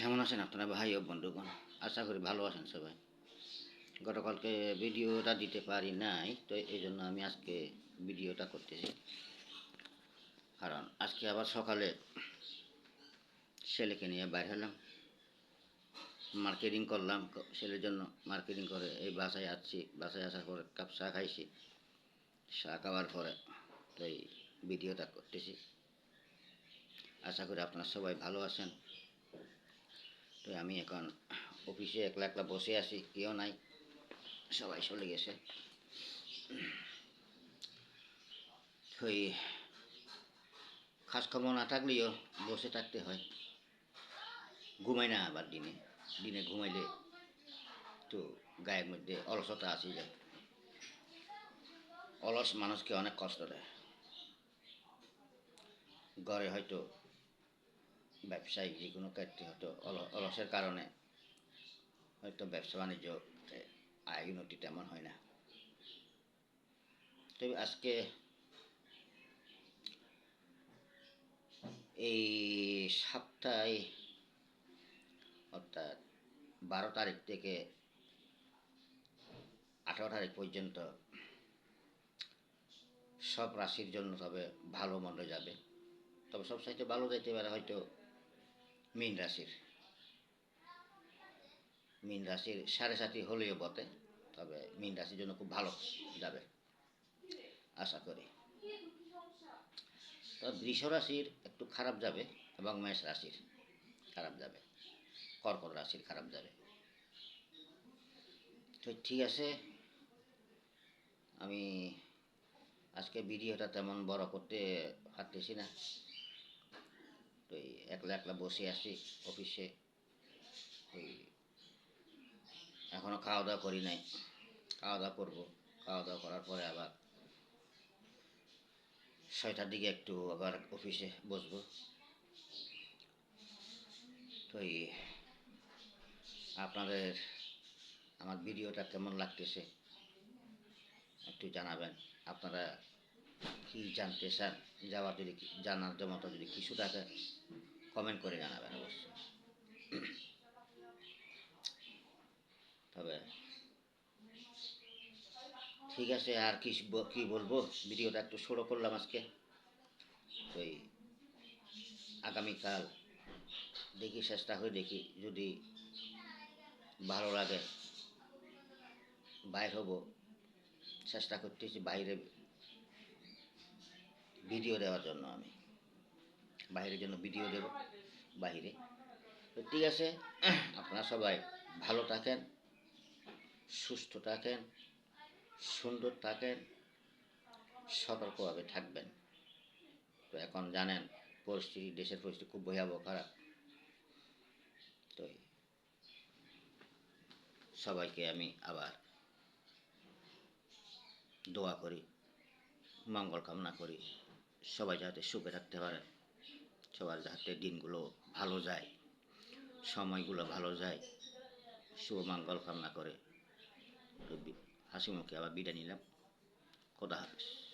কেমন আছেন আপনারা? ভাই ও বন্ধুগণ, আশা করি ভালো আছেন সবাই। গতকালকে ভিডিওটা দিতে পারি নাই, তো এই জন্য আমি আজকে ভিডিওটা করতেছি। কারণ আজকে আবার সকালে ছেলেকে নিয়ে বাইর হলাম মার্কেটিং করলাম ছেলের জন্য মার্কেটিং করে এই বাসায় আসছি, বাসায় আসার পরে কাপ চা খাইছি। চা খাওয়ার পরে তো এই ভিডিওটা করতেছি। আশা করি আপনারা সবাই ভালো আছেন। তো আমি এখন অফিসে একলা একলা বসে আছি, কেউ নাই, সবাই চলে গেছে। খাস খবর না থাকলেও বসে থাকতে হয়। ঘুমাই না আবার দিনে দিনে ঘুমাইলে তো গায়ের মধ্যে অলসতা আসি যায় অলস মানুষকে অনেক কষ্ট দেয়। ঘরে হয়তো ব্যবসায়িক যে কোনো ক্ষেত্রে হয়তো অল- অলসের কারণে হয়তো ব্যবসা বাণিজ্য আয় উন্নতি তেমন হয় না। তবে আজকে এই সপ্তাহে অর্থাৎ বারো তারিখ থেকে আঠারো তারিখ পর্যন্ত সব রাশির জন্য তবে ভালো মন্দ যাবে। তবে সব সাইতে ভালো যাইতে পারে হয়তো মীন রাশির। মীন রাশির সাড়ে সাতি হলেও বটে, তবে মীন রাশির জন্য খুব ভালো যাবে, আশা করি। তবে বৃষ রাশির একটু খারাপ যাবে এবং মেষ রাশির খারাপ যাবে, কর্কট রাশির খারাপ যাবে। তো ঠিক আছে, আমি আজকে ভিডিওটা তেমন বড় করতে পারতেছি না। এই একলা একলা বসে আছি অফিসে। ওই এখনও খাওয়া দাওয়া করি নাই। খাওয়া দাওয়া করব। খাওয়া দাওয়া করার পরে আবার ছয়টার দিকে একটু আবার অফিসে বসবো। তো এই আপনাদের আমার ভিডিওটা কেমন লাগতেছে একটু জানাবেন। আপনারা কি জানতে চান, যাওয়ার যদি জানার মতো যদি কিছু থাকে কমেন্ট করে জানাবেন অবশ্যই। তবে ঠিক আছে, আর কি কি বলব? ভিডিওটা একটু ছোটো করলাম আজকে। এই আগামীকাল দেখি, চেষ্টা করে দেখি, যদি ভালো লাগে, বাইর হব। চেষ্টা করতেছি বাইরে ভিডিও দেওয়ার জন্য আমি। বাইরের জন্য ভিডিও দেব, বাইরে। তো ঠিক আছে, আপনারা সবাই ভালো থাকেন, সুস্থ থাকেন, সুন্দর থাকেন, সতর্কভাবে থাকবেন। তো এখন জানেন, পরিস্থিতি, দেশের পরিস্থিতি খুব ভয়াবহ, খারাপ। তো সবাইকে আমি আবার দোয়া করি, মঙ্গল কামনা করি। সবাই যাতে সুখে থাকতে পারে, সবার যাতে দিনগুলো ভালো যায়, সময়গুলো ভালো যায়, শুভ মঙ্গল কামনা করে। হাসিমুখে হাসি মুখে আবার বিদায় নিলাম। খোদা হাফিজ।